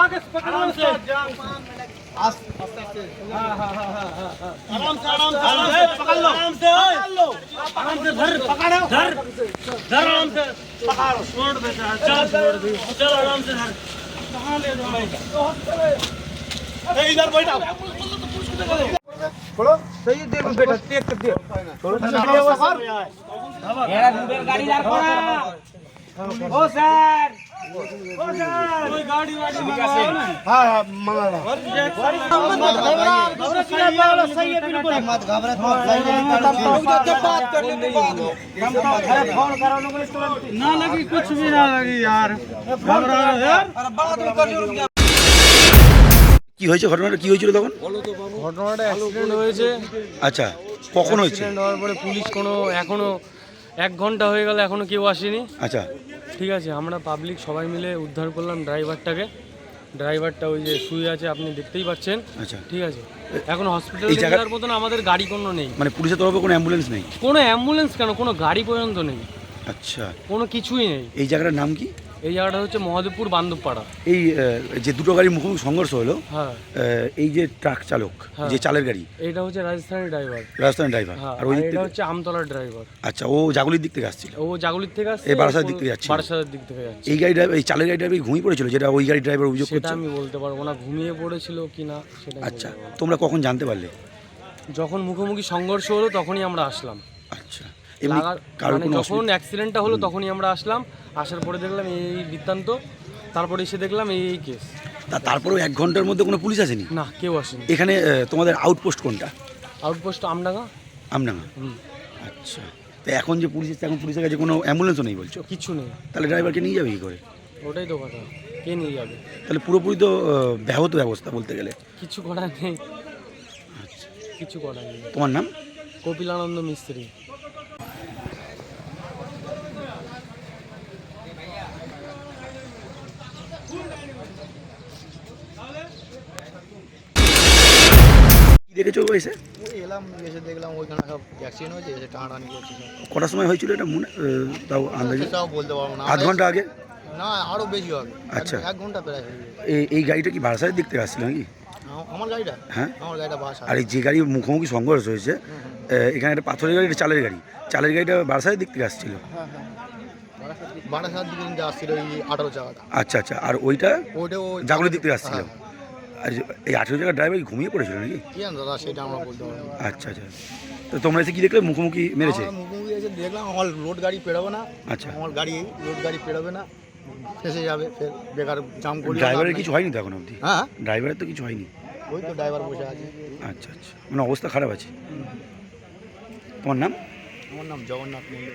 आगे पकड़ो से आराम से आराम से पकड़ लो आराम से आराम से धर पकड़ो। धर धर आराम से। पकड़ो। छोड़ दे चल छोड़ दे। चल आराम से धर। कहाँ ले जाओ? भाई ए इधर बैठा। छोड़ो सही देर में बैठा चेक कर दिया छोड़ो गाड़ी ला ओ सर। बिल्कुल मत घबरा मत सही है जब बात कर ले फोन करो लोगों ने तुरंत ना लगी कुछ भी ना लगी यार घबरा यार बाद में कर लियो কি হয়েছে ঘটনাটা কি হয়েছিল তখন ঘটনাটা অ্যাক্সিডেন্ট হয়েছে আচ্ছা কখন হয়েছে অ্যাক্সিডেন্ট হওয়ার পরে পুলিশ কোনো এখনো এক ঘন্টা হয়ে গেল এখনো কেউ আসেনি আচ্ছা ঠিক আছে আমরা পাবলিক সবাই মিলে উদ্ধার করলাম ড্রাইভারটাকে ড্রাইভারটা ওই যে শুয়ে আছে আপনি দেখতেই পাচ্ছেন। আচ্ছা। ঠিক আছে। এখন হসপিটাল যাওয়ার মতন আমাদের গাড়ি কোনো নেই। মানে পুলিশের তরফে কোনো অ্যাম্বুলেন্স নেই? কোনো অ্যাম্বুলেন্স কেন? কোনো গাড়ি পর্যন্ত নেই। আচ্ছা। কোনো কিছুই নেই। এই জায়গাটার নাম কি? এই জায়গাটা হচ্ছে মহাদেবপুর বান্দবপাড়া এই যে দুটো গাড়ির মুখোমুখি সংঘর্ষ হলো হ্যাঁ। এই যে ট্রাক চালক হ্যাঁ। যে চালের গাড়ি এটা হচ্ছে রাজস্থানের ড্রাইভার। রাজস্থান ড্রাইভার হ্যাঁ আর ওই দিক এটা হচ্ছে আমতলার ড্রাইভার। আচ্ছা ও জাগুলির দিক থেকে আসছিল? ও জাগুলির থেকে আসছে এই বারাসাতের দিক থেকে যাচ্ছিল। বারাসাতের দিক থেকে যাচ্ছে। এই গাড়ি ড্রাইভার এই চালের গাড়ি ড্রাইভার ঘুমিয়ে পড়েছিল যেটা ওই গাড়ি ড্রাইভার অভিযোগ সেটা করছে? আমি বলতে পারব না ঘুমিয়ে পড়েছিল কি না সেটা আচ্ছা তোমরা কখন জানতে পারলে? যখন মুখোমুখি সংঘর্ষ হলো তখনই আমরা আসলাম আচ্ছা এমনি লাগার কারোর মানে কোনো যখন অ্যাক্সিডেন্টটা হলো তখনই আমরা আসলাম। আসার পরে দেখলাম এই বৃত্তান্ত তারপরে এসে দেখলাম এই এই কেস তারপরেও এক ঘণ্টার মধ্যে কোনো পুলিশ আসেনি? না কেউ আসেনি। এখানে তোমাদের আউটপোস্ট কোনটা? আউটপোস্ট আমডাঙ্গা। আমডাঙ্গা? হুম। আচ্ছা। তো এখন যে পুলিশ এখন পুলিশের কাছে কোনো অ্যাম্বুলেন্সও নেই বলছো? কিছু নেই। তাহলে ড্রাইভারকে নিয়ে যাবে কি করে? ওটাই তো কথা। কে নিয়ে যাবে? তাহলে পুরোপুরি তো ব্যাহত ব্যবস্থা বলতে গেলে। কিছু করার নেই। আচ্ছা। কিছু করার নেই। তোমার নাম? কপিলানন্দ মিস্ত্রি। কি দেখেছ এসে? ওই এলাম এসে দেখলাম ওইখানে সব অ্যাক্সিডেন্ট হয়েছে এসে টানাটানি করছে সব। কটার সময় হয়েছিল এটা মনে তাও আন্দাজে? সেটাও বলতে পারব না। আধ ঘণ্টা আগে? না আরও বেশি হবে। এক- আচ্ছা। এক ঘণ্টা প্রায় হয়ে। এই এই গাড়িটা কি বারাসাতের দিক থেকে আসছিল নাকি? আম- আমার গাড়িটা? হ্যাঁ। আমার গাড়িটা বাস আর এই যে গাড়ি মুখোমুখি সংঘর্ষ হয়েছে আহ, এখানে একটা পাথরের গাড়ি একটা চালের গাড়ি। চালের গাড়িটা বারাসাতের দিক থেকে আসছিল বারাসাত দিকে আসছিল ওই আঠারো চাকাটা। আচ্ছা আচ্ছা। আর ওইটা ওইটাও জাগুলির দিক থেকে আসছিল? হ্যাঁ। এই আঠেরো জায়গার ড্রাইভার কি ঘুমিয়ে পড়েছিল নাকি? কি জানো দাদা সেটা আমরা বলতে পারব না। আচ্ছা আচ্ছা। তো তোমরা এসে কি দেখলে? মুখোমুখি মেরেছে? আমরা মুখোমুখি এসে দেখলাম আমার রোড গাড়ি পেরোবে না। আচ্ছা। আমার গাড়ি রোড গাড়ি পেরোবে না। ফেসে যাবে ফের বেকার জাম করি ড্রাইভারের কিছু হয়নি তো এখন অবধি? হ্যাঁ? ড্রাইভারের তো কিছু হয়নি? ওই তো ড্রাইভার বসে আছে। আচ্ছা আচ্ছা। মানে অবস্থা খারাপ আছে? তোমার নাম? আমার নাম জগন্নাথ মন্ডল